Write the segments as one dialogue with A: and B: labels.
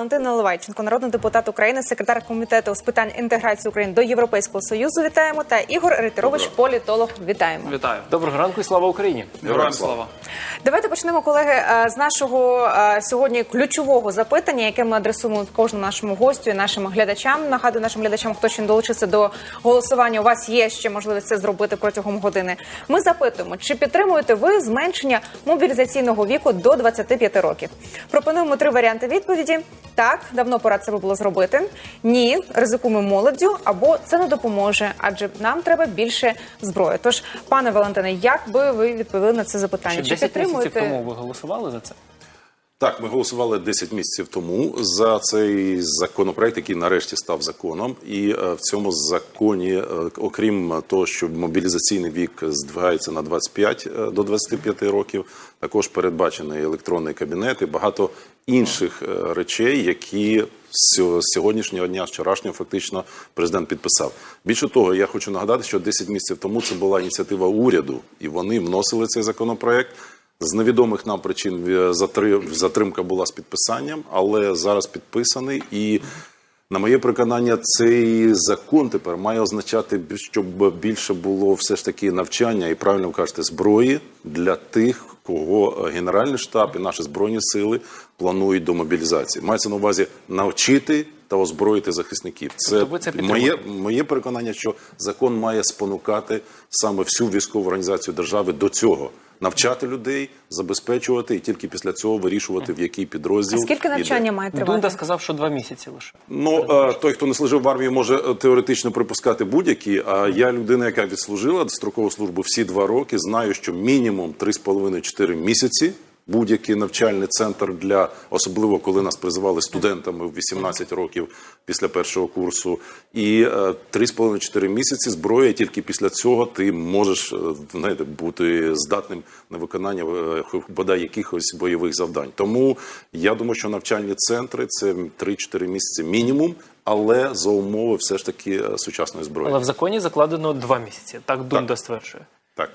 A: Валентин Наливайченко, народний депутат України, секретар комітету з питань інтеграції України до Європейського союзу. Вітаємо та Ігор Ритерович, політолог. Вітаємо.
B: Вітаю.
C: Доброго ранку і слава Україні.
B: Героям слава.
A: Давайте почнемо, колеги, е, з нашого е, сьогодні ключового запитання, яке ми адресуємо кожному нашому гостю і нашим глядачам. Нагадую нашим глядачам, хто ще не долучився до голосування. У вас є ще можливість це зробити протягом години. Ми запитуємо, чи підтримуєте ви зменшення мобілізаційного віку до 25 років? Пропонуємо три варіанти відповіді. Так, давно пора це було зробити. Ні, ризикуємо молоддю, або це не допоможе, адже нам треба більше зброї. Тож, пане Валентине, як би ви відповіли на це запитання?
C: Чи 10 місяців тому ви голосували за це?
B: Так, ми голосували 10 місяців тому за цей законопроект, який нарешті став законом. І е, в цьому законі, е, окрім того, що мобілізаційний вік здвигається на 25 е, до 25 років, також передбачений електронний кабінет і багато інших речей, які з сьогоднішнього дня, з вчорашнього, фактично президент підписав. Більше того, я хочу нагадати, що 10 місяців тому це була ініціатива уряду, і вони вносили цей законопроект. З невідомих нам причин е, затримка була з підписанням, але зараз підписаний. І на моє переконання, цей закон тепер має означати, щоб більше було все ж таки навчання і правильно ви кажете, зброї для тих, кого е, Генеральний штаб і наші збройні сили планують до мобілізації. Мається на увазі навчити та озброїти захисників. Це,
C: Тобто це
B: моє, моє переконання, що закон має спонукати саме всю військову організацію держави до цього. Навчати людей, забезпечувати і тільки після цього вирішувати, в який підрозділ
A: А скільки
B: іде.
A: навчання має тривати?
C: Дунда сказав, що два місяці лише.
B: Ну е, той, хто не служив в армії, може е, теоретично припускати будь-які. А я людина, яка відслужила строкову службу всі два роки, знаю, що мінімум 3,5-4 місяці. Будь-який навчальний центр для особливо коли нас призивали студентами в 18 років після першого курсу, і е, 3,5-4 місяці зброя. Тільки після цього ти можеш е, знаєте, бути здатним на виконання е, бодай якихось бойових завдань. Тому я думаю, що навчальні центри це 3-4 місяці мінімум, але за умови все ж таки е, сучасної зброї.
C: Але в законі закладено два місяці. Так Дунда стверджує.
B: Так.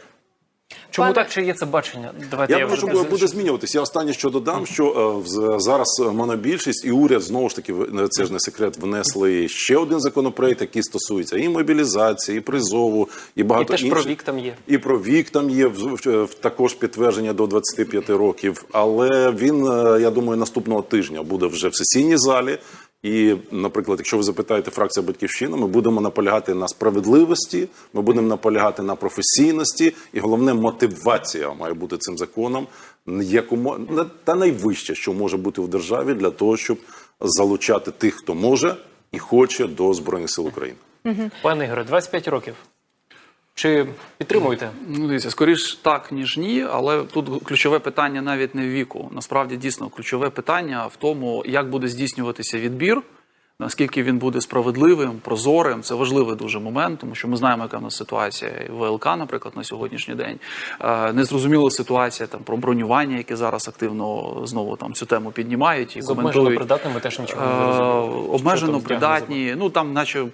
C: Чому
A: Пане-
C: так? Чи є це бачення? Давайте
B: Я
C: я,
B: думаю, що буде, буде змінюватися. Я останнє що додам, що е, в- зараз монобільшість і уряд знову ж таки в- це ж не секрет. Внесли ще один законопроект, який стосується і мобілізації, і призову, і
C: І
B: багато
C: теж
B: інших.
C: про вік там є.
B: І про вік там є в- в- в- також підтвердження до 25 років. Але він, е, я думаю, наступного тижня буде вже в сесійній залі. І, наприклад, якщо ви запитаєте фракція Батьківщина, ми будемо наполягати на справедливості, ми будемо наполягати на професійності, і головне мотивація має бути цим законом якому та найвище, що може бути в державі, для того, щоб залучати тих, хто може і хоче до збройних сил України.
C: Пане Ігоре, 25 років. Чи підтримуєте?
D: Ну, дивіться, скоріш так, ніж ні, але тут ключове питання навіть не в віку. Насправді дійсно ключове питання в тому, як буде здійснюватися відбір, наскільки він буде справедливим, прозорим. Це важливий дуже момент, тому що ми знаємо, яка в нас ситуація в ВЛК, наприклад, на сьогоднішній день. Е, Незрозуміла ситуація там про бронювання, яке зараз активно знову там цю тему піднімають і
C: З обмежено придатними теж нічого не
D: Е,
C: зрозуміло.
D: Обмежено придатні. Ну там, наче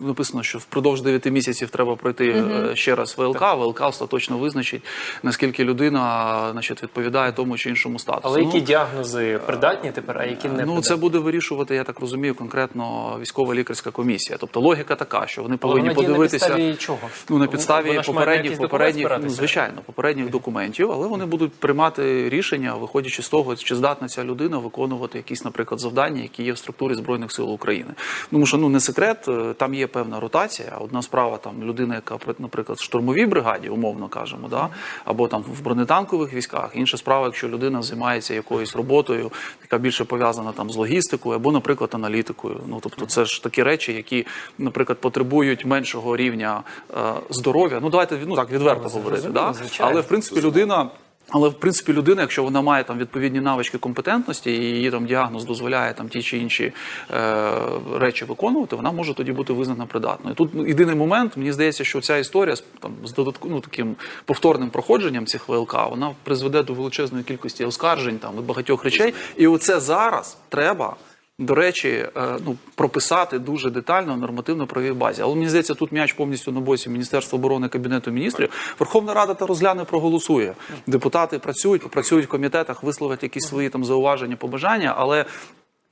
D: написано, що впродовж 9 місяців треба пройти е, ще раз ВЛК. ВЛК остаточно визначить, наскільки людина значить, відповідає тому чи іншому статусу.
C: Але які
D: Ну,
C: діагнози придатні тепер, а які не
D: Ну,
C: придатні?
D: це буде вирішувати, я так розумію, конкретно військова лікарська комісія. Тобто логіка така, що вони повинні
C: діє
D: подивитися
C: на підставі чого?
D: Ну на підставі
C: Вона
D: попередніх попередніх, ну, звичайно, попередніх документів, але вони будуть приймати рішення, виходячи з того, чи здатна ця людина виконувати якісь, наприклад, завдання, які є в структурі збройних сил України. Тому що ну не секрет, е, там є певна ротація. Одна справа там людина, яка при- наприклад, в штурмовій бригаді, умовно кажемо, да або там в бронетанкових військах. Інша справа, якщо людина займається якоюсь роботою, яка більше пов'язана там з логістикою, або, наприклад, аналітикою. Ну тобто, це ж такі речі, які, наприклад, потребують меншого рівня е, здоров'я. Ну давайте ну так відверто говорити. Да? Але в принципі людина. Але в принципі людина, якщо вона має там відповідні навички компетентності і її там діагноз дозволяє там ті чи інші е, речі виконувати, вона може тоді бути визнана придатною. Тут ну, єдиний момент, мені здається, що ця історія з там з додатку, ну, таким повторним проходженням цих ВЛК, вона призведе до величезної кількості оскаржень там і багатьох речей. І оце зараз треба. До речі, е, ну прописати дуже детально в нормативно-правовій базі. Але мені здається, тут м'яч повністю на боці Міністерства оборони Кабінету міністрів. Верховна Рада та розгляне, проголосує. Депутати працюють, попрацюють в комітетах, висловлять якісь свої там зауваження, побажання, але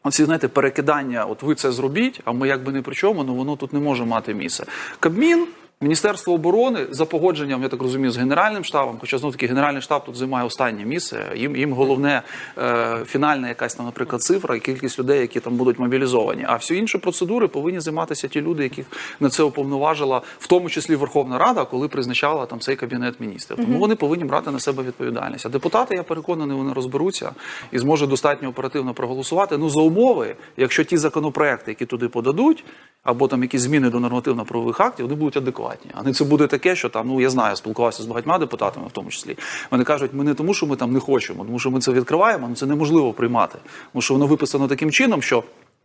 D: Оці, знаєте, перекидання, от ви це зробіть, а ми якби не при чому, ну воно тут не може мати місце. Кабмін, Міністерство оборони за погодженням, я так розумію, з Генеральним штабом, хоча знов таки Генеральний штаб тут займає останнє місце. Їм, їм головне е, фінальна якась там, наприклад, цифра і кількість людей, які там будуть мобілізовані. А всі інші процедури повинні займатися ті люди, яких на це уповноважила, в тому числі Верховна Рада, коли призначала там цей кабінет міністрів. Тому вони повинні брати на себе відповідальність. А депутати, я переконаний, вони розберуться і зможуть достатньо оперативно проголосувати. Ну за умови, якщо ті законопроекти, які туди подадуть, або там якісь зміни до нормативно-правових актів, вони будуть адекватні. А не це буде таке, що там, ну я знаю, спілкувався з багатьма депутатами, в тому числі. Вони кажуть, ми не тому, що ми там не хочемо, тому що ми це відкриваємо, ну це неможливо приймати. Тому що воно виписано таким чином, що.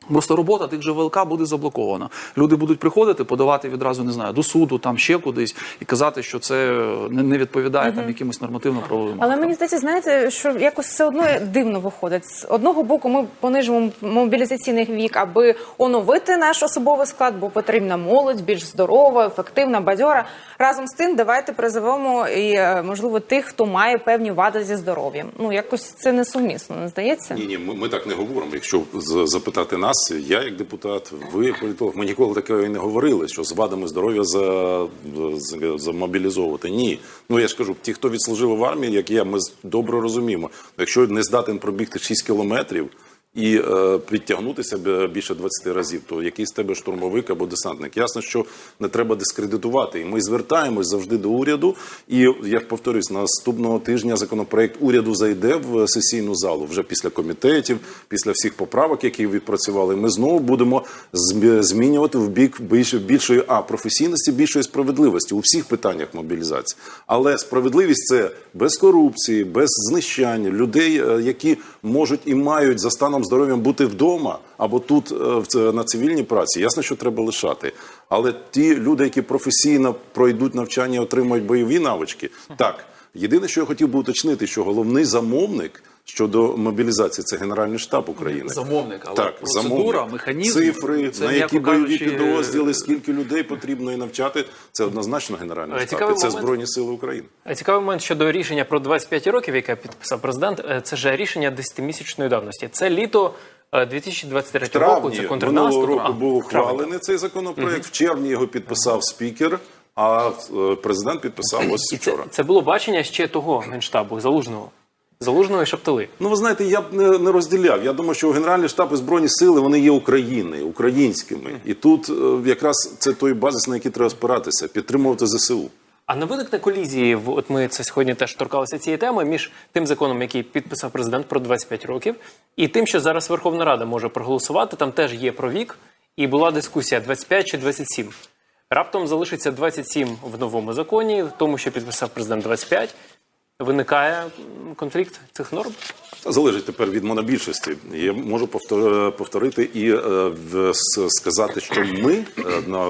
D: Просто робота тих же ВЛК буде заблокована. Люди будуть приходити, подавати відразу не знаю до суду, там ще кудись, і казати, що це не, відповідає там якимось нормативно-правовим
A: Але мені здається, знаєте, що якось все одно дивно виходить. З одного боку, ми понижимо мобілізаційний вік, аби оновити наш особовий склад, бо потрібна молодь, більш здорова, ефективна, бадьора. Разом з тим, давайте призовемо і е, можливо тих, хто має певні вади зі здоров'ям. Ну якось це несумісно, не здається?
B: Ні, ні, ми, ми так не говоримо. Якщо з- запитати нас, я як депутат, ви як політолог, ми ніколи такого і не говорили, що з вадами здоров'я за, за, замобілізовувати. Ні. Ну я ж кажу, ті, хто відслужив в армії, як я, ми добре розуміємо. Якщо не здатен пробігти 6 кілометрів. І е, підтягнутися б більше 20 разів, то який з тебе штурмовик або десантник. Ясно, що не треба дискредитувати. І ми звертаємось завжди до уряду. І я повторюсь, наступного тижня законопроект уряду зайде в сесійну залу вже після комітетів, після всіх поправок, які відпрацювали. Ми знову будемо змінювати в бік більше більшої а професійності, більшої справедливості у всіх питаннях мобілізації. Але справедливість це без корупції, без знищання людей, е, які можуть і мають за станом здоров'я бути вдома або тут е, на цивільній праці. Ясно, що треба лишати. Але ті люди, які професійно пройдуть навчання, отримують бойові навички, так. Єдине, що я хотів би уточнити, що головний замовник щодо мобілізації це Генеральний штаб України.
D: Замовник, але
B: так,
D: процедура,
B: замовник.
D: механізм,
B: цифри,
D: це,
B: на які бойові
D: кажучи,
B: підрозділи, скільки людей потрібно і навчати, це однозначно Генеральний
C: Е,
B: штаб.
C: цікавий
B: це
C: момент.
B: Збройні Сили України.
C: А Цікавий момент щодо рішення про 25 років, яке підписав президент. Е, Це ж рішення 10-місячної давності. Це літо е, 2023
B: В
C: року.
B: травні
C: Це
B: минулого
C: контрнаступ.
B: року
C: А,
B: був ухвалений цей законопроект. В червні його підписав спікер, а е, президент підписав ось
C: І це,
B: вчора.
C: це було бачення ще того генштабу залужного. Залужного і Шаптали.
B: Ну, ви знаєте, я б не, не розділяв. Я думаю, що Генеральний штаб і Збройні сили вони є України, українськими. І тут е, якраз це той базис, на який треба спиратися, підтримувати ЗСУ.
C: А не виникне колізії, в от ми це сьогодні теж торкалися цієї теми між тим законом, який підписав президент про 25 років, і тим, що зараз Верховна Рада може проголосувати. Там теж є про вік, і була дискусія 25 чи 27. Раптом залишиться 27 в новому законі, в тому, що підписав президент 25. Виникає конфлікт цих норм.
B: Залежить тепер від монобільшості. Я можу повторити і е, сказати, що ми, е,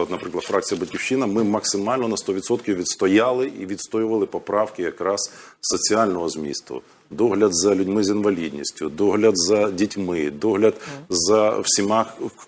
B: наприклад, фракція Батьківщина, ми максимально на 100% відстояли і відстоювали поправки якраз соціального змісту. Догляд за людьми з інвалідністю, догляд за дітьми, догляд за всіма,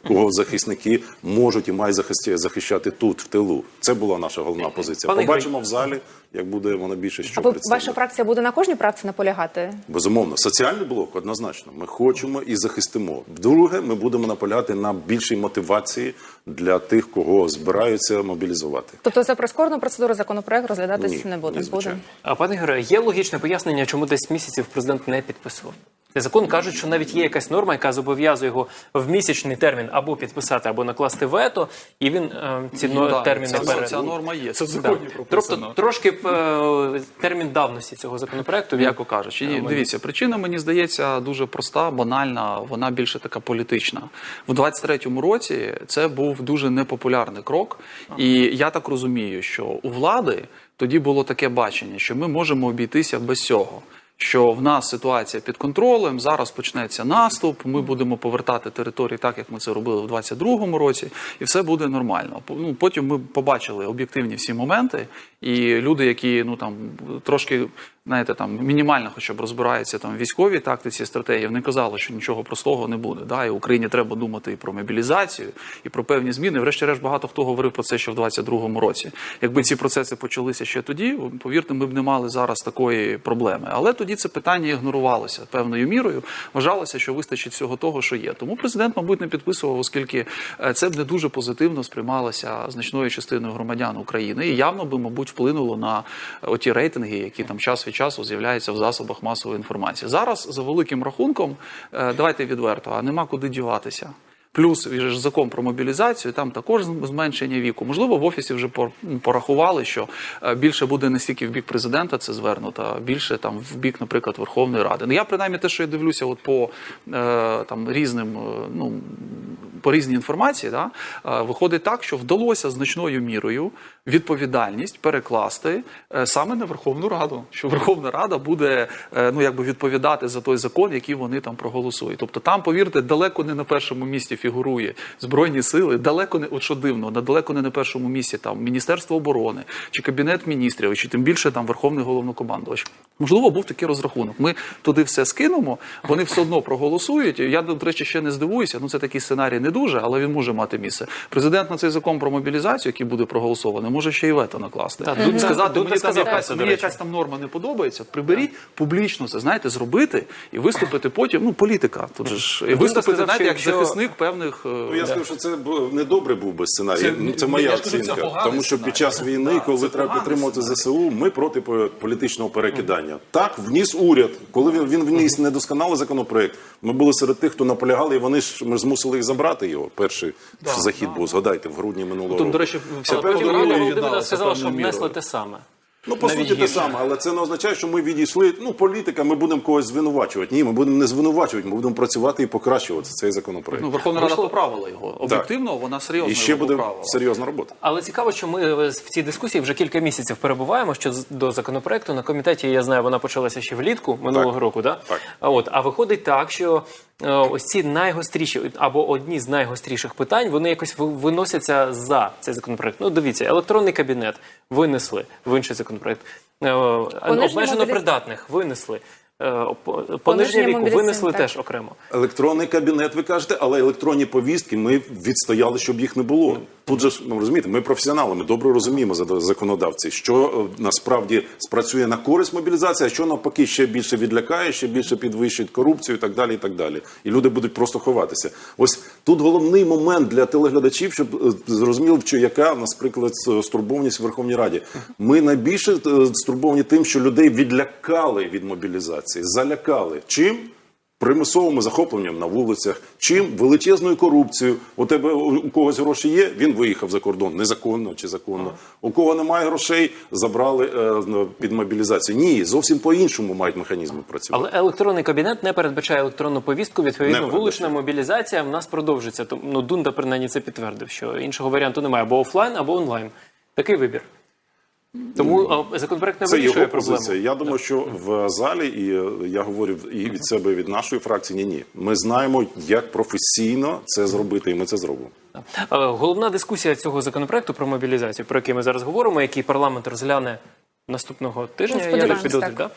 B: кого захисники можуть і мають захищати тут, в тилу. Це була наша головна позиція. Побачимо в залі, як буде вона більше що
A: А ви, ваша фракція буде на кожній праці наполягати?
B: Безумовно, соціальний блок однозначно. Ми хочемо і захистимо. Друге, ми будемо наполягати на більшій мотивації для тих, кого збираються мобілізувати.
A: Тобто за прискорену процедуру законопроект розглядатись
B: Ні,
A: не буде.
B: ні,
A: буде.
C: А пане Гере, є логічне пояснення, чому 10 місяців президент не підписував. Цей закон кажуть, що навіть є якась норма, яка зобов'язує його в місячний термін або підписати, або накласти вето, і він е, ці
D: Ну, да,
C: терміни
D: ця,
C: пере...
D: ця норма є. Це в
C: Да.
D: законі прописано.
C: Тобто трошки е, термін давності цього законопроекту.
D: М'яко кажучи, Ні,
C: Е,
D: дивіться, причина мені здається дуже проста, банальна. Вона більше така політична. В 23-му році це був дуже непопулярний крок, і я так розумію, що у влади тоді було таке бачення, що ми можемо обійтися без цього. Що в нас ситуація під контролем, зараз почнеться наступ, ми будемо повертати території так, як ми це робили в 22-му році, і все буде нормально. Ну, потім ми побачили об'єктивні всі моменти, і люди, які ну там трошки знаєте, там мінімально хоча б розбираються там в військовій тактиці, стратегії, вони казали, що нічого простого не буде. Да? І Україні треба думати і про мобілізацію, і про певні зміни. Врешті-решт, багато хто говорив про це ще в 22-му році. Якби ці процеси почалися ще тоді, повірте, ми б не мали зараз такої проблеми. Але тоді це питання ігнорувалося певною мірою. Вважалося, що вистачить всього того, що є. Тому президент, мабуть, не підписував, оскільки е, це б не дуже позитивно сприймалося значною частиною громадян України, і явно би, мабуть, вплинуло на оті рейтинги, які там час від часу з'являються в засобах масової інформації. Зараз за великим рахунком, е, давайте відверто, а нема куди діватися. Плюс ж закон про мобілізацію, там також зменшення віку. Можливо, в офісі вже пор- порахували, що е, більше буде не стільки в бік президента це звернуто, а більше там в бік, наприклад, Верховної Ради. Ну я принаймні те, що я дивлюся, от по е, там різним, ну по різній інформації, да, виходить так, що вдалося значною мірою відповідальність перекласти е, саме на Верховну Раду. Що Верховна Рада буде е, ну якби відповідати за той закон, який вони там проголосують. Тобто там, повірте, далеко не на першому місці фігурує збройні сили, далеко не от що дивно, на далеко не на першому місці там Міністерство оборони чи кабінет міністрів, чи тим більше там Верховний головнокомандувач. Можливо, був такий розрахунок. Ми туди все скинемо, вони все одно проголосують. Я до речі ще не здивуюся. Ну це такий сценарій не дуже, але він може мати місце. Президент на цей закон про мобілізацію, який буде проголосований, може ще й вето накласти.
C: Так,
D: Мгм.
C: Дудь-
D: сказати, мені,
C: сказав
D: якась, мені якась там норма не подобається. Приберіть публічно це, знаєте, зробити і виступити потім. Ну, політика. Тут же ж і виступити,
C: сказав,
D: знаєте, як захисник певних. е,
B: Ну, я скажу, що це б- недобре був би сценарій.
D: Це-
B: Це, це моя оцінка. Тому що під час війни,
D: Так,
B: коли
D: це
B: треба підтримувати ЗСУ, ми проти політичного перекидання. Так, вніс уряд. Коли він, він вніс недосконалий законопроект, ми були серед тих, хто наполягали, і вони ж ми змусили їх забрати його. Перший захід був, згадайте, в грудні минулого
D: Тут,
B: року.
D: до речі, вся
C: Володимирівна сказала, що внесли те саме.
B: Ну, по суті, те саме, але це не означає, що ми відійшли. Ну, політика, ми будемо когось звинувачувати. Ні, ми будемо не звинувачувати, ми будемо працювати і покращувати цей законопроект.
D: Ну, Верховна Рада поправила його. Об'єктивно, вона серйозно
B: і ще
D: його
B: буде
D: поправила.
B: серйозна робота.
C: Але цікаво, що ми е, в цій дискусії вже кілька місяців перебуваємо. Що з- до законопроекту на комітеті я знаю, вона почалася ще влітку минулого
B: Так.
C: року. Да?
B: Так.
C: А от а виходить так, що ось ці найгостріші або одні з найгостріших питань вони якось виносяться за цей законопроект. Ну, дивіться, електронний кабінет винесли в інший законопроект. Е, Обмежено придатних винесли. Е, по- Пониження
A: Пониження
C: віку винесли
A: так.
C: теж окремо.
B: Електронний кабінет, ви кажете, але електронні повістки ми відстояли, щоб їх не було. Тут же ну розумієте, ми професіонали, ми добре розуміємо за законодавці, що е, насправді спрацює на користь мобілізації, а що навпаки ще більше відлякає, ще більше підвищить корупцію і так далі. І так далі. І люди будуть просто ховатися. Ось тут головний момент для телеглядачів, щоб е, зрозуміли, що яка, наприклад, стурбованість в Верховній Раді. Ми найбільше е, стурбовані тим, що людей відлякали від мобілізації, залякали. Чим? Примусовими захопленням на вулицях, чим величезною корупцією. У тебе у когось гроші є, він виїхав за кордон незаконно чи законно. У кого немає грошей, забрали е, ну, під мобілізацію. Ні, зовсім по-іншому мають механізми працювати.
C: Але електронний кабінет не передбачає електронну повістку. Відповідно, вулична мобілізація в нас продовжиться. Тому ну, Дунда принаймні це підтвердив, що іншого варіанту немає або офлайн, або онлайн. Такий вибір. Тому законопроект не
B: Це
C: вирішує
B: його
C: проблему.
B: позиція. Я думаю, що в залі, і е, я говорю і від себе, і від нашої фракції, ні, ні. Ми знаємо, як професійно це зробити, і ми це зробимо.
C: Е, Головна дискусія цього законопроекту про мобілізацію, про який ми зараз говоримо, який парламент розгляне наступного тижня. Я так підозрюю, да?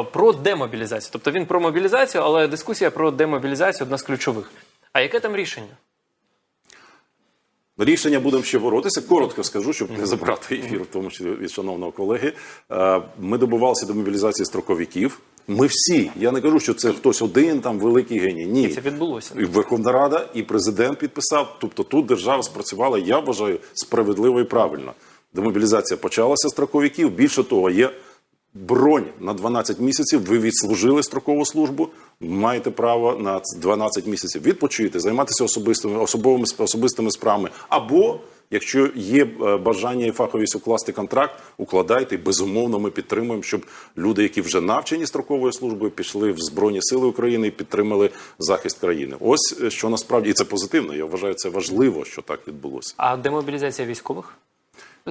C: Е, про демобілізацію. Тобто він про мобілізацію, але дискусія про демобілізацію одна з ключових. А яке там рішення?
B: Рішення будемо ще боротися. Коротко скажу, щоб не забрати ефір, в тому числі від шановного колеги. Е, Ми добувалися до мобілізації строковиків. Ми всі. Я не кажу, що це хтось один, там великий геній. Ні,
C: Це відбулося.
B: І Верховна Рада, і президент підписав. Тобто тут держава спрацювала, я вважаю, справедливо і правильно. Демобілізація почалася строковиків. Більше того, є бронь на 12 місяців. Ви відслужили строкову службу. Маєте право на 12 місяців відпочити, займатися особистими особовими особистими справами. Або якщо є е, бажання і фаховість укласти контракт, укладайте. Безумовно, ми підтримуємо, щоб люди, які вже навчені строковою службою, пішли в Збройні Сили України і підтримали захист країни. Ось е, що насправді і це позитивно. Я вважаю, це важливо, що так відбулося.
C: А демобілізація військових?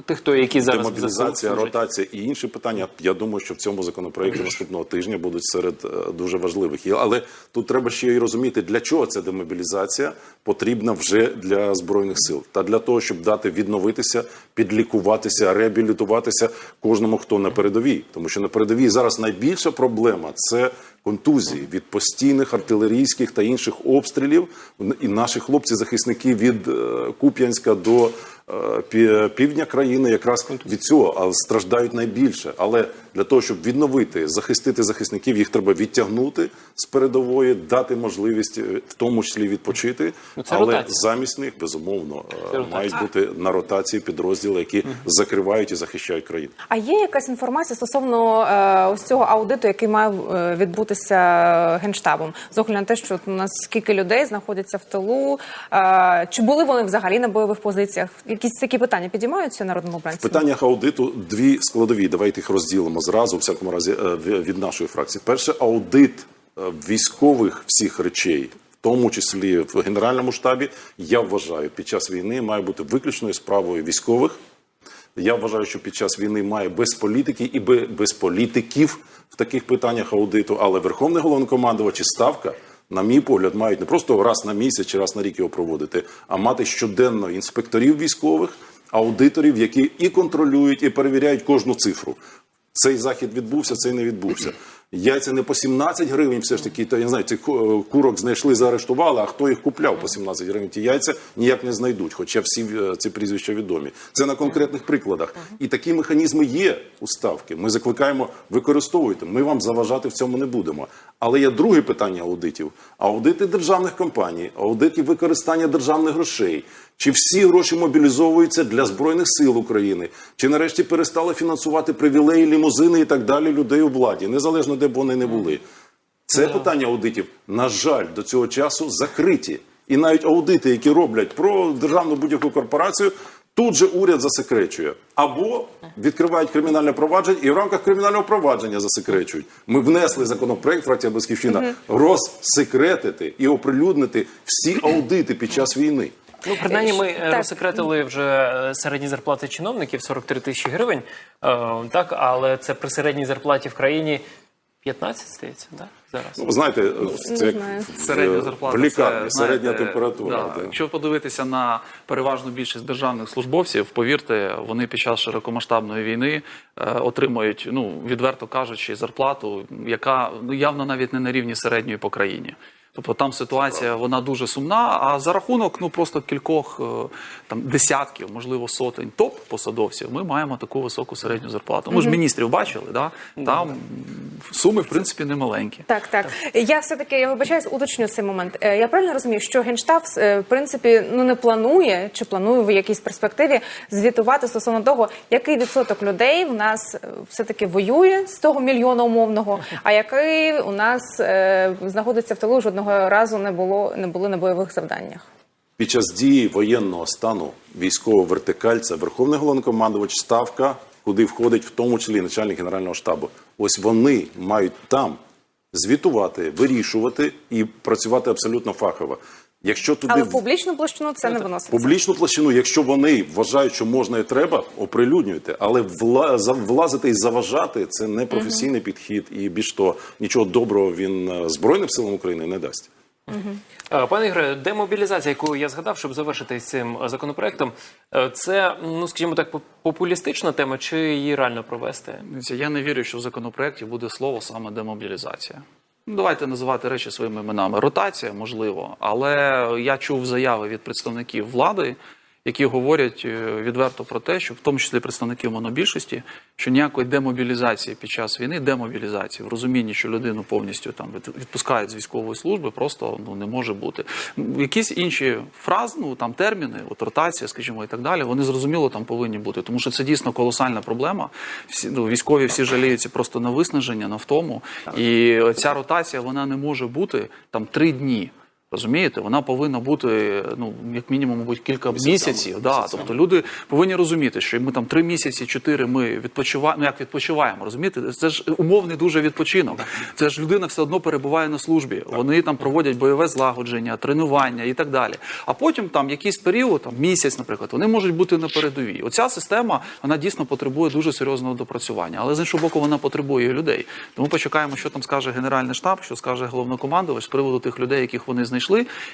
C: Тих, хто які зараз
B: демобілізація, ротація і інші питання. Я думаю, що в цьому законопроекті наступного тижня будуть серед е, дуже важливих. Але тут треба ще й розуміти, для чого ця демобілізація потрібна вже для збройних сил, та для того, щоб дати відновитися, підлікуватися, реабілітуватися кожному, хто на передовій. Тому що на передовій зараз найбільша проблема це контузії від постійних артилерійських та інших обстрілів. І наші хлопці-захисники від е, Куп'янська до е, півдня країни якраз від цього страждають найбільше. Але для того, щоб відновити, захистити захисників, їх треба відтягнути з передової, дати можливість, е, в тому числі відпочити.
C: Ну, це
B: Але
C: ротація.
B: замість них безумовно
C: ротація.
B: мають бути на ротації підрозділи, які закривають і захищають країну.
A: А є якась інформація стосовно е, ось цього аудиту, який має е, відбутися генштабом, з огляду на те, що у нас скільки людей знаходяться в тилу, е, чи були вони взагалі на бойових позиціях? Якісь такі питання підіймаються народному обранцю?
B: В питаннях аудиту дві складові. Давайте їх розділимо зразу, в всякому разі, е, від нашої фракції. Перше, аудит е, військових всіх речей, в тому числі в Генеральному штабі, я вважаю, під час війни має бути виключною справою військових. Я вважаю, що під час війни має без політики і без політиків в таких питаннях аудиту, але Верховний головнокомандувач і ставка, на мій погляд, мають не просто раз на місяць чи раз на рік його проводити, а мати щоденно інспекторів військових, аудиторів, які і контролюють, і перевіряють кожну цифру. Цей захід відбувся, цей не відбувся. Яйця не по 17 гривень, все ж таки, то я не знаю, цих курок знайшли, заарештували, а хто їх купляв по 17 гривень? Ті яйця ніяк не знайдуть, хоча всі е, ці прізвища відомі. Це на конкретних прикладах. І такі механізми є у ставки. Ми закликаємо використовуйте. Ми вам заважати в цьому не будемо. Але є друге питання аудитів: аудити державних компаній, аудити використання державних грошей. Чи всі гроші мобілізовуються для збройних сил України? Чи нарешті перестали фінансувати привілеї, лімузини і так далі людей у владі, незалежно де б вони не були? Це питання аудитів, на жаль, до цього часу закриті. І навіть аудити, які роблять про державну будь-яку корпорацію, тут же уряд засекречує. Або відкривають кримінальне провадження і в рамках кримінального провадження засекречують. Ми внесли законопроект фракція Батьківщина розсекретити і оприлюднити всі аудити під час війни.
C: Ну, принаймні, ми е,
A: Так.
C: розсекретили вже е, середні зарплати чиновників 43 тисячі гривень. Е, так, але це при середній зарплаті в країні 15, здається, так? Зараз.
B: Ну, знаєте, це як
A: знаю.
B: в,
D: Середня
B: лікарні,
D: це,
B: середня
D: знаєте,
B: температура.
D: да.
B: да.
D: Якщо подивитися на переважну більшість державних службовців, повірте, вони під час широкомасштабної війни е, отримують, ну відверто кажучи, зарплату, яка ну явно навіть не на рівні середньої по країні. Тобто там ситуація вона дуже сумна. А за рахунок ну просто кількох е, там десятків, можливо, сотень топ посадовців, ми маємо таку високу середню зарплату. Ми ж міністрів бачили, да там суми в принципі не маленькі.
A: Так, так. Я все таки я вибачаюсь, уточню цей момент. Е, Я правильно розумію, що генштаб е, в принципі ну не планує чи планує в якійсь перспективі звітувати стосовно того, який відсоток людей в нас все таки воює з того мільйона умовного, а який у нас знаходиться в тилу жодного разу не було не були на бойових завданнях.
B: Під час дії воєнного стану військового вертикальця Верховний головнокомандувач, ставка, куди входить в тому числі начальник генерального штабу. Ось вони мають там звітувати, вирішувати і працювати абсолютно фахово. Якщо туди
A: Але публічну площину це не виноситься.
B: публічну площину, якщо вони вважають, що можна і треба, оприлюднюйте. Але вла... влазити і заважати це не професійний підхід, і більш того, нічого доброго він е, збройним силам України не дасть.
C: Е, Пане Ігоре, демобілізація, яку я згадав, щоб завершити з цим е, законопроектом, е, це, ну скажімо так, поп- популістична тема, чи її реально провести?
D: Дивіться, Я не вірю, що в законопроекті буде слово саме демобілізація. Ну, давайте називати речі своїми іменами. Ротація, можливо, але я чув заяви від представників влади, які говорять е, відверто про те, що в тому числі представників монобільшості, що ніякої демобілізації під час війни, демобілізації в розумінні, що людину повністю там від- відпускають з військової служби, просто ну не може бути. Якісь інші фрази, ну там терміни, от ротація, скажімо, і так далі, вони зрозуміло там повинні бути, тому що це дійсно колосальна проблема. Всі ну, військові всі жаліються просто на виснаження, на втому. І ця ротація вона не може бути там три дні. Розумієте, вона повинна бути ну як мінімум, мабуть, кілька місяців. Да, тобто люди повинні розуміти, що ми там три місяці, чотири ми відпочиваємо. Ну як відпочиваємо, розумієте? Це ж умовний дуже відпочинок. Це ж людина все одно перебуває на службі. Вони там проводять бойове злагодження, тренування і так далі. А потім там якийсь період, там місяць, наприклад, вони можуть бути на передовій. Оця система вона дійсно потребує дуже серйозного допрацювання. Але з іншого боку, вона потребує людей. Тому почекаємо, що там скаже генеральний штаб, що скаже головнокомандувач з приводу тих людей, яких вони знайшли,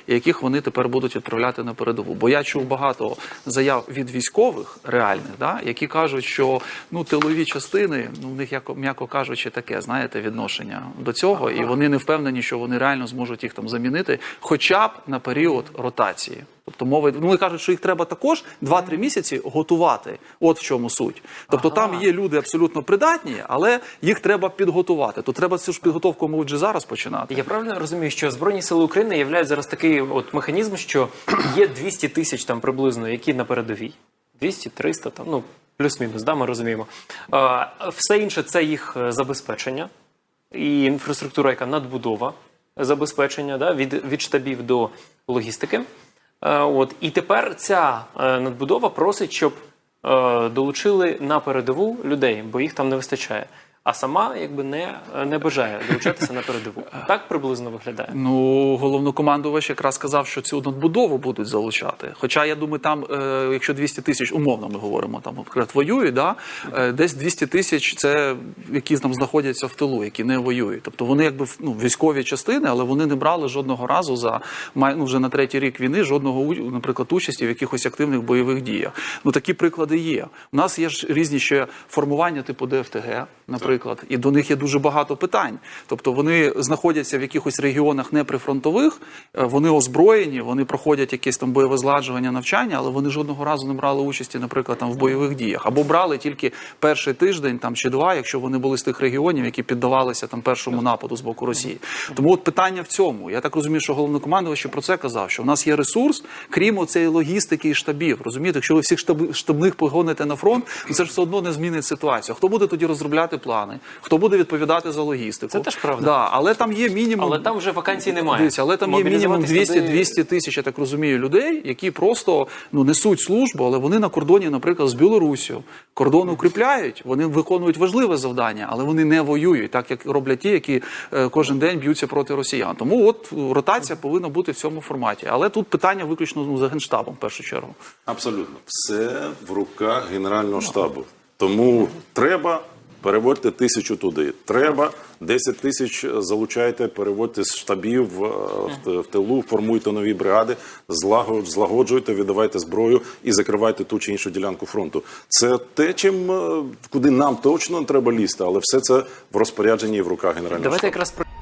D: і яких вони тепер будуть відправляти на передову. Бо я чув багато заяв від військових реальних, да, які кажуть, що ну тилові частини, ну в них як м'яко кажучи, таке знаєте відношення до цього, і вони не впевнені, що вони реально зможуть їх там замінити, хоча б на період ротації. Тобто мова ну вони кажуть, що їх треба також 2-3 місяці готувати. От в чому суть. Тобто там є люди абсолютно придатні, але їх треба підготувати. То треба цю ж підготовку, мабуть, вже зараз починати.
C: Я правильно розумію, що Збройні сили України являють зараз такий от механізм, що є 200 тисяч там приблизно, які на передовій. 200, 300, там, ну, плюс-мінус, да, ми розуміємо. А, все інше це їх е, забезпечення і інфраструктура, яка надбудова забезпечення да, від, від штабів до логістики. Е, от, і тепер ця е, надбудова просить, щоб е, долучили на передову людей, бо їх там не вистачає. А сама якби не, не бажає долучатися на передову. Так приблизно виглядає.
D: Ну, головнокомандувач якраз сказав, що цю надбудову будуть залучати. Хоча я думаю, там, е, якщо 200 тисяч, умовно ми говоримо, там наприклад, воюють, да, е, десь 200 тисяч це які там знаходяться в тилу, які не воюють. Тобто вони якби ну, військові частини, але вони не брали жодного разу за ну, вже на третій рік війни жодного наприклад, участі в якихось активних бойових діях. Ну такі приклади є. У нас є ж різні ще формування типу ДФТГ, наприклад, і до них є дуже багато питань. Тобто вони знаходяться в якихось регіонах неприфронтових, е, вони озброєні, вони проходять якесь там бойове зладжування, навчання, але вони жодного разу не брали участі, наприклад, там в бойових діях або брали тільки перший тиждень там чи два, якщо вони були з тих регіонів, які піддавалися там першому нападу з боку Росії. Тому от питання в цьому. Я так розумію, що головнокомандувач про це казав, що в нас є ресурс, крім оцеї логістики і штабів. Розумієте, якщо ви всіх штаб, штабних погоните на фронт, то це ж все одно не змінить ситуацію. Хто буде тоді розробляти плани? Хто буде відповідати за логістику?
C: Це теж правда.
D: Да, але там є мінімум.
C: Але там вже вакансій немає.
D: Дивіться, але там є мінімум
C: Мобілізуватись
D: 200
C: туди-
D: 200 тисяч, я так розумію, людей, які просто ну несуть службу, але вони на кордоні, наприклад, з Білоруссю. Кордон укріпляють, вони виконують важливе завдання, але вони не воюють, так як роблять ті, які е, кожен день б'ються проти росіян. Тому от ротація повинна бути в цьому форматі. Але тут питання виключно ну, за генштабом в першу чергу.
B: Абсолютно, все в руках Генерального штабу. Тому треба переводьте тисячу туди. Треба 10 тисяч залучайте, переводьте з штабів е, в, в тилу, формуйте нові бригади, злагод- злагоджуйте, віддавайте зброю і закривайте ту чи іншу ділянку фронту. Це те, чим е, куди нам точно треба лізти, але все це в розпорядженні і в руках Генерального штабу.